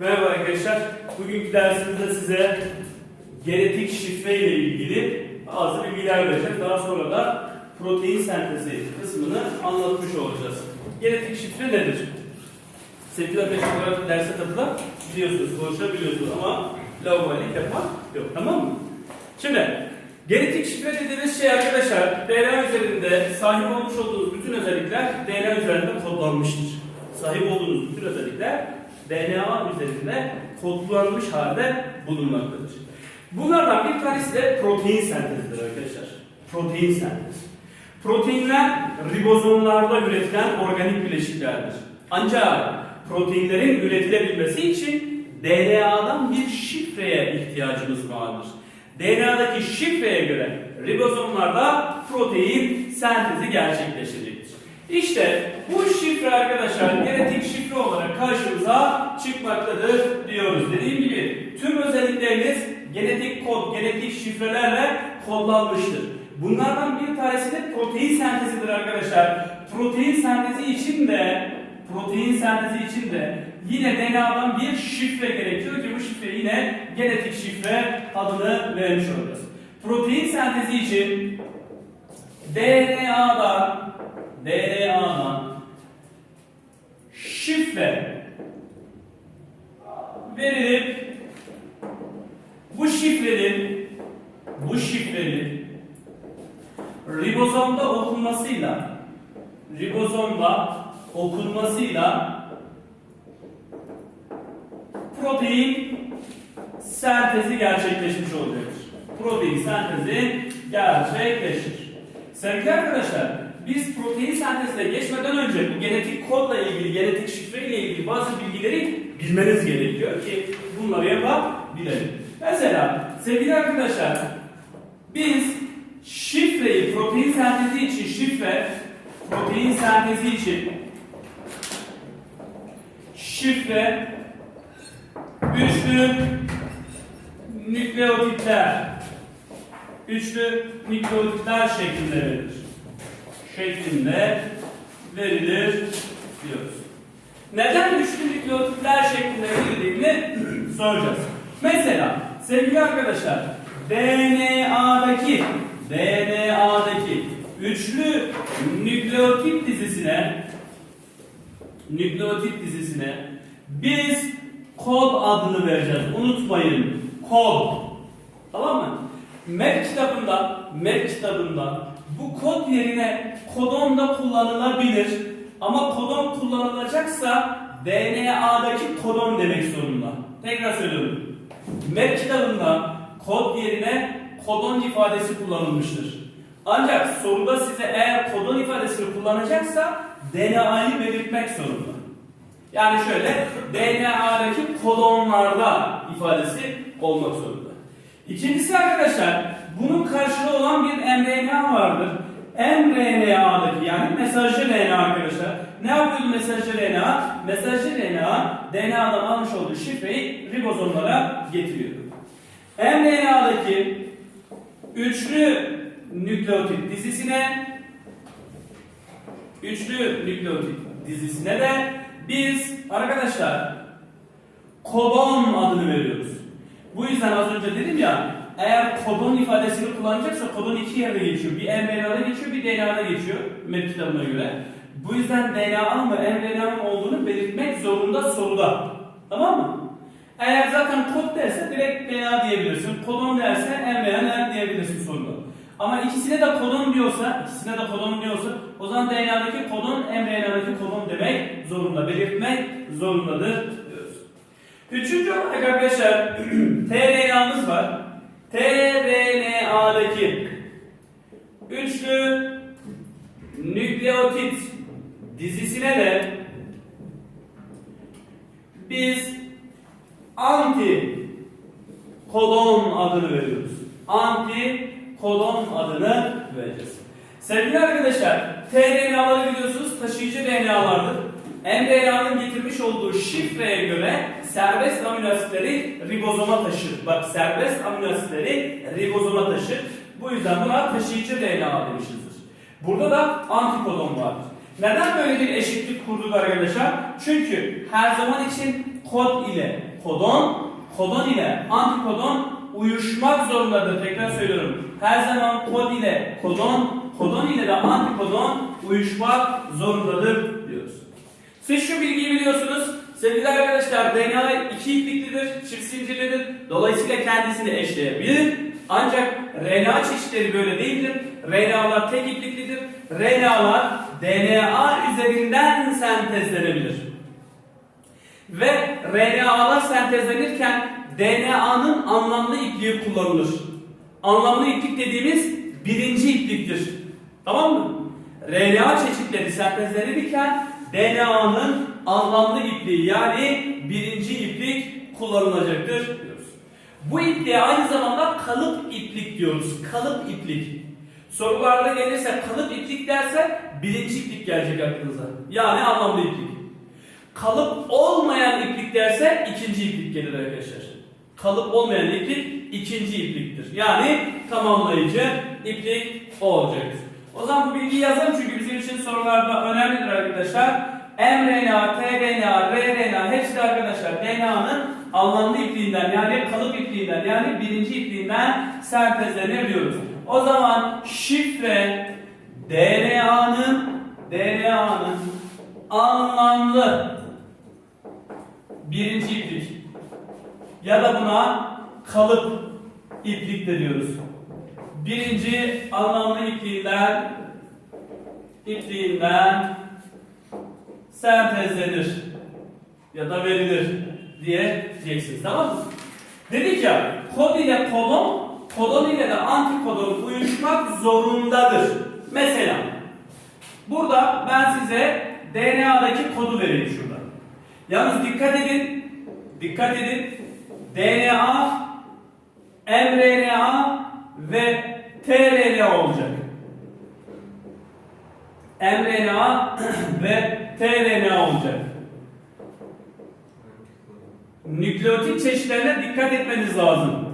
Merhaba arkadaşlar. Bugünkü dersimizde size genetik şifre ile ilgili bazı bilgiler vereceğiz. Daha sonra da protein sentezi kısmını anlatmış olacağız. Genetik şifre nedir? Sevgili arkadaşlar olarak derse katılan biliyorsunuz, konuşabiliyorsunuz ama laubalilik yapmak yok. Tamam mı? Şimdi genetik şifre dediğimiz şey arkadaşlar DNA üzerinde sahip olmuş olduğunuz bütün özellikler DNA üzerinde kodlanmıştır. Sahip olduğunuz bütün özellikler DNA üzerinde kodlanmış halde bulunmaktadır. Bunlardan bir tanesi de protein sentezidir arkadaşlar. Protein sentezi. Proteinler ribozomlarda üretilen organik bileşiklerdir. Ancak proteinlerin üretilebilmesi için DNA'dan bir şifreye ihtiyacımız vardır. DNA'daki şifreye göre ribozomlarda protein sentezi gerçekleşecektir. İşte bu şifre arkadaşlar genetik şifre olarak karşımıza çıkmaktadır diyoruz. Dediğim gibi tüm özellikleriniz genetik kod, genetik şifrelerle kodlanmıştır. Bunlardan bir tanesi de protein sentezidir arkadaşlar. Protein sentezi için de protein sentezi için de yine DNA'dan bir şifre gerekiyor ki bu şifre yine genetik şifre adını vermiş olacağız. Protein sentezi için DNA'dan DNA'dan şifre verilip bu şifrenin bu şifrenin ribozomda okunmasıyla ribozomda okunmasıyla protein sentezi gerçekleşmiş olacaktır. Protein sentezi gerçekleşir. Sevgili arkadaşlar, biz protein sentezine geçmeden önce bu genetik kodla ilgili, genetik şifreyle ilgili bazı bilgileri bilmeniz gerekiyor ki bunları yapabilelim. Mesela sevgili arkadaşlar, biz şifreyi protein sentezi için şifre, protein sentezi için şifre üçlü nükleotitler üçlü nükleotitler şeklinde verilir. Şeklinde verilir diyoruz. Neden üçlü nükleotitler şeklinde verildiğini soracağız. Mesela sevgili arkadaşlar DNA'daki DNA'daki üçlü nükleotit dizisine nükleotit dizisine biz kod adını vereceğiz. Unutmayın. Kod. Tamam mı? MEP kitabında, MEP kitabında bu kod yerine kodon da kullanılabilir. Ama kodon kullanılacaksa DNA'daki kodon demek zorunda. Tekrar söylüyorum. MEP kitabında kod yerine kodon ifadesi kullanılmıştır. Ancak soruda size eğer kodon ifadesini kullanacaksa DNA'yı belirtmek zorunda. Yani şöyle DNA'daki kodonlarda ifadesi olmak zorunda. İkincisi arkadaşlar bunun karşılığı olan bir mRNA vardır. mRNA'daki yani mesajcı RNA arkadaşlar. Ne yapıyordu mesajcı RNA? Mesajcı RNA DNA'dan almış olduğu şifreyi ribozomlara getiriyordu. mRNA'daki üçlü nükleotit dizisine üçlü nükleotit dizisine de biz arkadaşlar kodon adını veriyoruz. Bu yüzden az önce dedim ya eğer kodon ifadesini kullanacaksa kodon iki yerde geçiyor. Bir mRNA'da geçiyor, bir DNA'da geçiyor MEP kitabına göre. Bu yüzden DNA mı mRNA mı olduğunu belirtmek zorunda soruda. Tamam mı? Eğer zaten kod derse direkt DNA diyebilirsin. Kodon derse mRNA diyebilirsin soruda. Ama ikisine de kodon diyorsa, ikisine de kodon diyorsa o zaman DNA'daki kodon mRNA'daki kodon demek zorunda, belirtmek zorundadır diyoruz. Üçüncü olarak arkadaşlar tRNA'mız var. tRNA'daki üçlü nükleotit dizisine de biz anti kodon adını veriyoruz. Anti kodon adını vereceğiz. Sevgili arkadaşlar, tRNA'ları biliyorsunuz taşıyıcı RNA'lardır. mRNA'nın getirmiş olduğu şifreye göre serbest amino asitleri ribozoma taşır. Bak serbest amino asitleri ribozoma taşır. Bu yüzden buna taşıyıcı RNA demişizdir. Burada da antikodon vardır. Neden böyle bir eşitlik kurduk arkadaşlar? Çünkü her zaman için kod ile kodon, kodon ile antikodon uyuşmak zorundadır. Tekrar söylüyorum. Her zaman kod ile kodon, kodon ile de antikodon uyuşmak zorundadır diyoruz. Siz şu bilgiyi biliyorsunuz. Sevgili arkadaşlar DNA iki ipliklidir, çift zincirlidir. Dolayısıyla kendisini eşleyebilir. Ancak RNA çeşitleri böyle değildir. RNA'lar tek ipliklidir. RNA'lar DNA üzerinden sentezlenebilir. Ve RNA'lar sentezlenirken DNA'nın anlamlı ipliği kullanılır. Anlamlı iplik dediğimiz birinci ipliktir. Tamam mı? RNA çeşitleri sentezlenirken DNA'nın anlamlı ipliği yani birinci iplik kullanılacaktır diyoruz. Bu ipliğe aynı zamanda kalıp iplik diyoruz. Kalıp iplik. Sorularda gelirse kalıp iplik derse birinci iplik gelecek aklınıza. Yani anlamlı iplik. Kalıp olmayan iplik derse ikinci iplik gelir arkadaşlar. Kalıp olmayan iplik ikinci ipliktir. Yani tamamlayıcı iplik o olacaktır. O zaman bu bilgiyi yazalım çünkü bizim için sorularda önemlidir arkadaşlar. mRNA, tRNA, rRNA hepsi de arkadaşlar DNA'nın anlamlı ipliğinden yani kalıp ipliğinden yani birinci ipliğinden sentezlenir diyoruz. O zaman şifre DNA'nın DNA'nın anlamlı birinci iplik ya da buna kalıp iplik de diyoruz. Birinci anlamlı ipliğinden ipliğinden sentezlenir ya da verilir diyeceksiniz tamam mı? Dedik ya kod ile kodon, kodon ile de antikodon uyuşmak zorundadır. Mesela burada ben size DNA'daki kodu vereyim şurada. Yalnız dikkat edin, dikkat edin. DNA, mRNA ve tRNA olacak. mRNA ve tRNA olacak. Nükleotit çeşitlerine dikkat etmeniz lazım.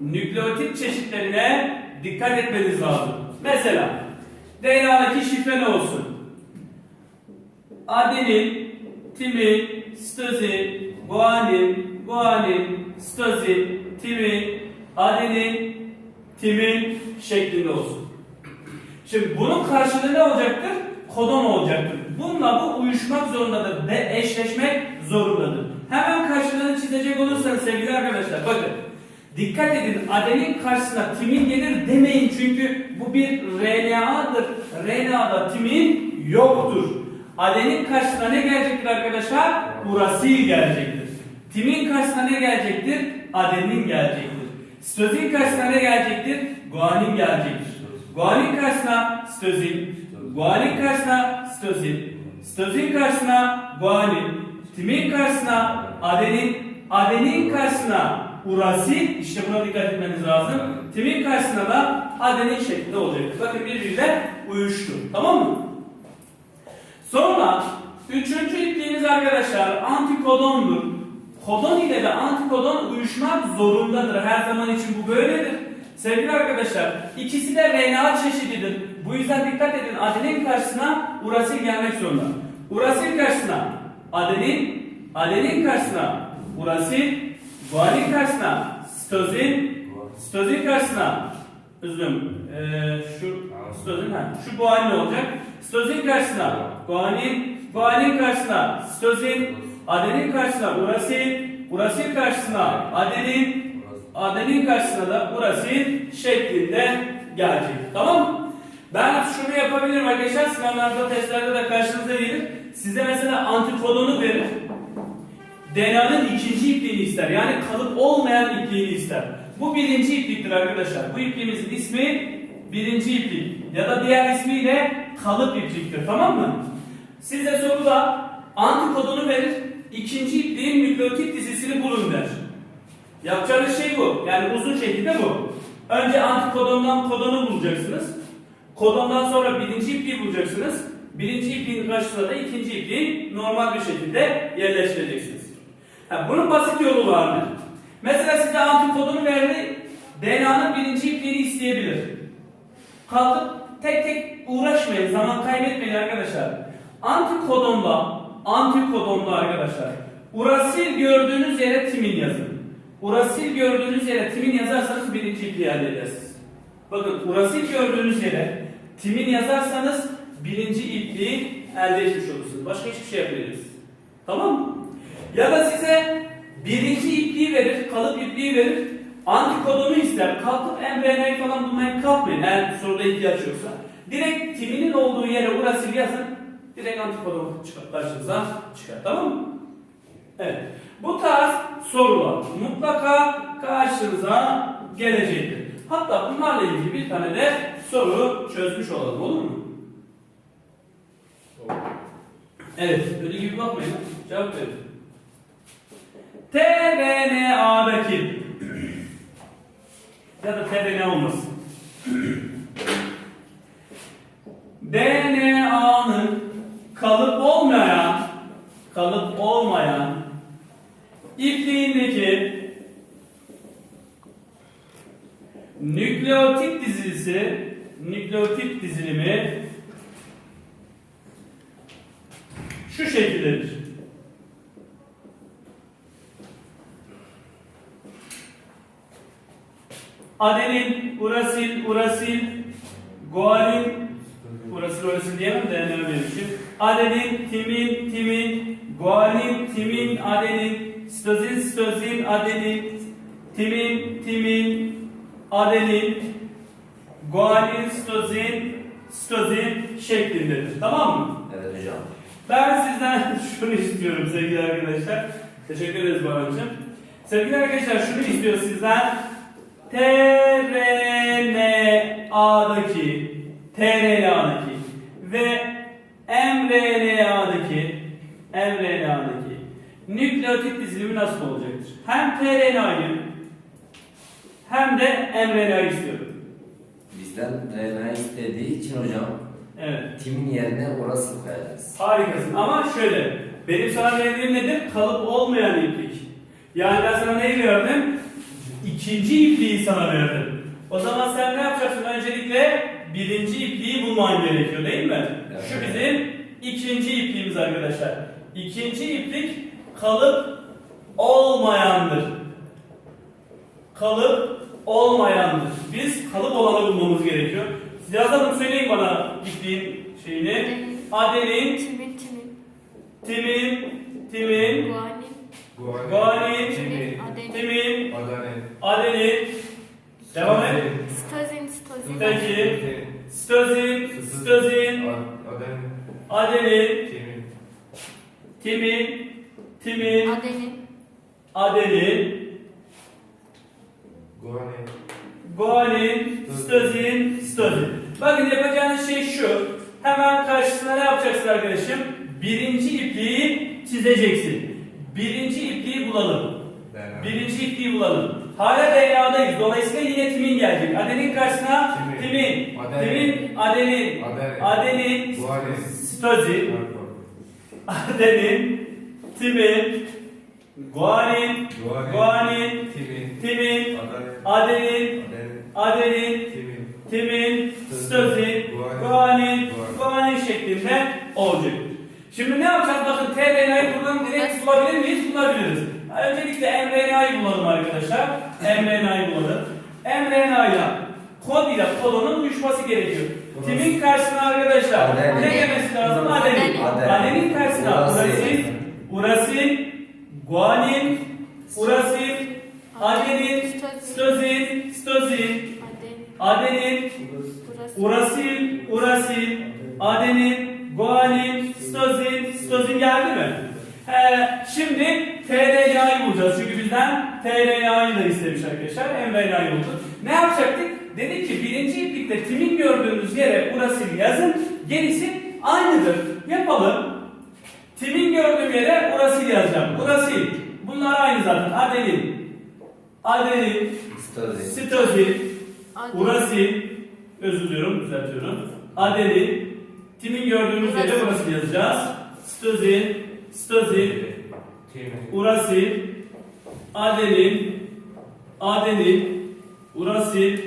Nükleotit çeşitlerine dikkat etmeniz lazım. Mesela DNA'daki şifre ne olsun? Adenin, timin, sitozin, guanin, guanin, sitozin, timin, adenin, timin şeklinde olsun. Şimdi bunun karşılığı ne olacaktır? Kodon olacaktır. Bununla bu uyuşmak zorundadır ve eşleşmek zorundadır. Hemen karşılığını çizecek olursanız sevgili arkadaşlar bakın. Dikkat edin adenin karşısına timin gelir demeyin çünkü bu bir RNA'dır. RNA'da timin yoktur. Adenin karşısına ne gelecektir arkadaşlar? Urasil gelecektir. Timin karşısına ne gelecektir? Adenin gelecektir. Sitozin karşısına ne gelecektir? Guanin gelecektir. Guanin karşısına sitozin. Guanin karşısına sitozin. Sitozin karşısına guanin. Timin karşısına adenin. Adenin karşısına urasil. İşte buna dikkat etmeniz lazım. Timin karşısına da adenin şeklinde olacaktır. Bakın birbiriyle uyuştu. Tamam mı? Sonra üçüncü ipliğimiz arkadaşlar antikodondur. Kodon ile de antikodon uyuşmak zorundadır. Her zaman için bu böyledir. Sevgili arkadaşlar ikisi de RNA çeşididir. Bu yüzden dikkat edin adenin karşısına urasil gelmek zorunda. Urasil karşısına adenin, adenin karşısına urasil, guanin karşısına sitozin, sitozin karşısına üzüm, ee, şu sitozin ha, şu guanin olacak. Sitozin karşısına guanin, guanin karşısına sitozin, adenin karşısına urasil, urasil karşısına adenin, adenin karşısına da urasil şeklinde gelecek. Tamam mı? Ben şunu yapabilirim arkadaşlar. Sınavlarda, testlerde de karşınıza gelir. Size mesela antikodonu verir. DNA'nın ikinci ipliğini ister. Yani kalıp olmayan ipliğini ister. Bu birinci ipliktir arkadaşlar. Bu ipliğimizin ismi birinci iplik. Ya da diğer ismiyle kalıp ipliktir. Tamam mı? Size soruda antikodonu verir. İkinci ipliğin nükleotit dizisini bulun der. Yapacağınız şey bu. Yani uzun şekilde bu. Önce antikodondan kodonu bulacaksınız. Kodondan sonra birinci ipliği bulacaksınız. Birinci ipliğin karşısına da ikinci ipliği normal bir şekilde yerleştireceksiniz. Ha, bunun basit yolu vardır. Mesela size antikodonu verdi. DNA'nın birinci ipliğini isteyebilir. Kalkıp tek tek uğraşmayın, zaman kaybetmeyin arkadaşlar. Antikodonda, antikodonda arkadaşlar. Urasil gördüğünüz yere timin yazın. Urasil gördüğünüz yere timin yazarsanız birinci ipliği elde edersiniz. Bakın urasil gördüğünüz yere timin yazarsanız birinci ipliği elde etmiş olursunuz. Başka hiçbir şey yapmayacağız. Tamam mı? Ya da size birinci ipliği verir, kalıp ipliği verir. Antikodonu ister. Kalkıp mRNA'yı falan bulmaya kalkmayın eğer soruda ihtiyaç yoksa. Direkt timinin olduğu yere urasil yazın. Direkt antikodon çıkar, karşınıza çıkar. Tamam mı? Evet. Bu tarz sorular mutlaka karşınıza gelecektir. Hatta bunlarla ilgili bir tane de soru çözmüş olalım olur mu? Evet, öyle gibi bakmayın. Cevap verin. tRNA'daki ya da tRNA olmasın. DNA'nın kalıp olmayan kalıp olmayan ipliğindeki nükleotit dizilisi nükleotit dizilimi şu şekildedir. Adenin, urasil, urasil, guanin, urasil, urasil diyemem de ne demişim. Adenin, timin, timin, guanin, timin, adenin, sitozin, sitozin, adenin, timin, timin, adenin, guanin, sitozin, sitozin şeklindedir. Tamam mı? Evet hocam. Ben sizden şunu istiyorum sevgili arkadaşlar. Teşekkür ederiz Baran'cığım. Sevgili arkadaşlar şunu istiyor sizden. tRNA'daki tRNA'daki ve mRNA'daki mRNA'daki nükleotit dizilimi nasıl olacaktır? Hem tRNA'yı hem de mRNA'yı istiyorum. Bizden DNA istediği için hocam Evet. timin yerine orası koyacağız. Harikasın ama şöyle benim sana verdiğim nedir? Kalıp olmayan iplik. Yani ben sana neyi verdim? İkinci ipliği sana verdim. O zaman sen ne yapacaksın? Öncelikle birinci ipliği bulman gerekiyor değil mi? Evet. Şu bizim ikinci ipliğimiz arkadaşlar. İkinci iplik kalıp olmayandır. Kalıp olmayandır. Biz kalıp olanı bulmamız gerekiyor. Siz yazalım söyleyin bana ipliğin şeyini. Adenin, Timin timin. timin, timin, Guanin. guanin, Timin. Adenin. timin, adenin. Devam et. Stozin stozin. Peki. Sitozin, Adanet. adenin, Timin. Timin, Adenin. adenin, Guanet. guanin, sitozin, sitozin. Bakın yapacağınız şey şu. Hemen karşısına ne yapacaksın arkadaşım? Birinci ipliği çizeceksin. Birinci ipliği bulalım. DNA. Birinci ipliği bulalım. Hala DNA'dayız. Dolayısıyla yine timin gelecek. Adenin karşısına Timin. timin. Adenin. Timin, adenin. Adenin. Adenin, Guanin. sitozin. Adenin, timin, guanin, Guanin. Timin. adenin, adenin, Timin. timin, sitozin, Guanin. guanin, şeklinde olacak. Şimdi ne yapacağız? Bakın tRNA'yı buradan direkt bulabilir miyiz? Bulabiliriz. Öncelikle mRNA'yı bulalım arkadaşlar. mRNA'yı bulalım. mRNA ile kod ile kolonun uyuşması gerekiyor. Burası. Timin karşısına arkadaşlar ne gelmesi lazım? Adenin. Adenin. Karşısına Urasil. Urasil, guanin, urasil, adenin, sitozin, sitozin, Adenin. Urasil, urasil, adenin, guanin, sitozin, sitozin geldi mi? Ee, şimdi tRNA'yı bulacağız çünkü bizden tRNA'yı da istemiş arkadaşlar. mRNA'yı bulduk. Ne yapacaktık? Dedik ki birinci iplikte timin gördüğünüz yere urasil yazın, gerisi aynıdır. Yapalım. Timin gördüğüm yere urasil yazacağım. Urasil. Bunlar aynı zaten. Adenin, adenin, Sitozin. sitozin. Urasil, özür diliyorum, düzeltiyorum. Adenin, timin gördüğümüz yere Urasil. urasil yazacağız. Sitozin, sitozin, urasil, adenin, adenin, urasil,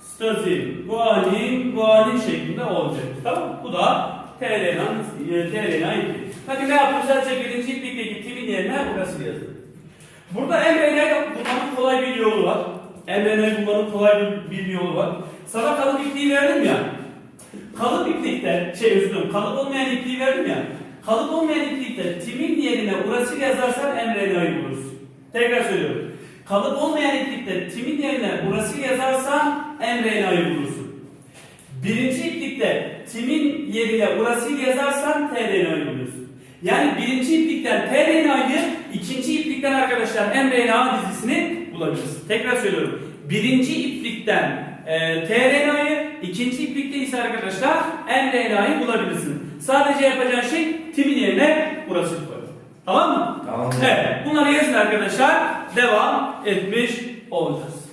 stazin, guanin, guanin şeklinde olacak. Tamam? Bu da tRNA'nın e, tRNA ipi. Hadi ne yapıyoruz? Sadece birinci iplikteki timin yerine burası yazın. Burada mRNA bulmanın kolay bir yolu var. mRNA bulmanın kolay bir, bir yolu var. Sana kalın ipliği verdim ya. Kalıp iplikte, şey özür kalıp olmayan ipliği verdim ya. Kalıp olmayan iplikte timin yerine urasil yazarsan mRNA'yı bulursun. Tekrar söylüyorum. Kalıp olmayan iplikte timin yerine urasil yazarsan mRNA'yı bulursun. Birinci iplikte timin yerine urasil yazarsan tRNA'yı bulursun. Yani birinci iplikten tRNA'yı, ikinci iplikten arkadaşlar mRNA dizisini bulabilirsin. Tekrar söylüyorum. Birinci iplikten e, tRNA'yı, ikinci iplikte ise arkadaşlar mRNA'yı bulabilirsin. Sadece yapacağın şey timin yerine urasil koy. Tamam mı? Tamam. Evet. Bunları yazın arkadaşlar. Devam etmiş olacağız.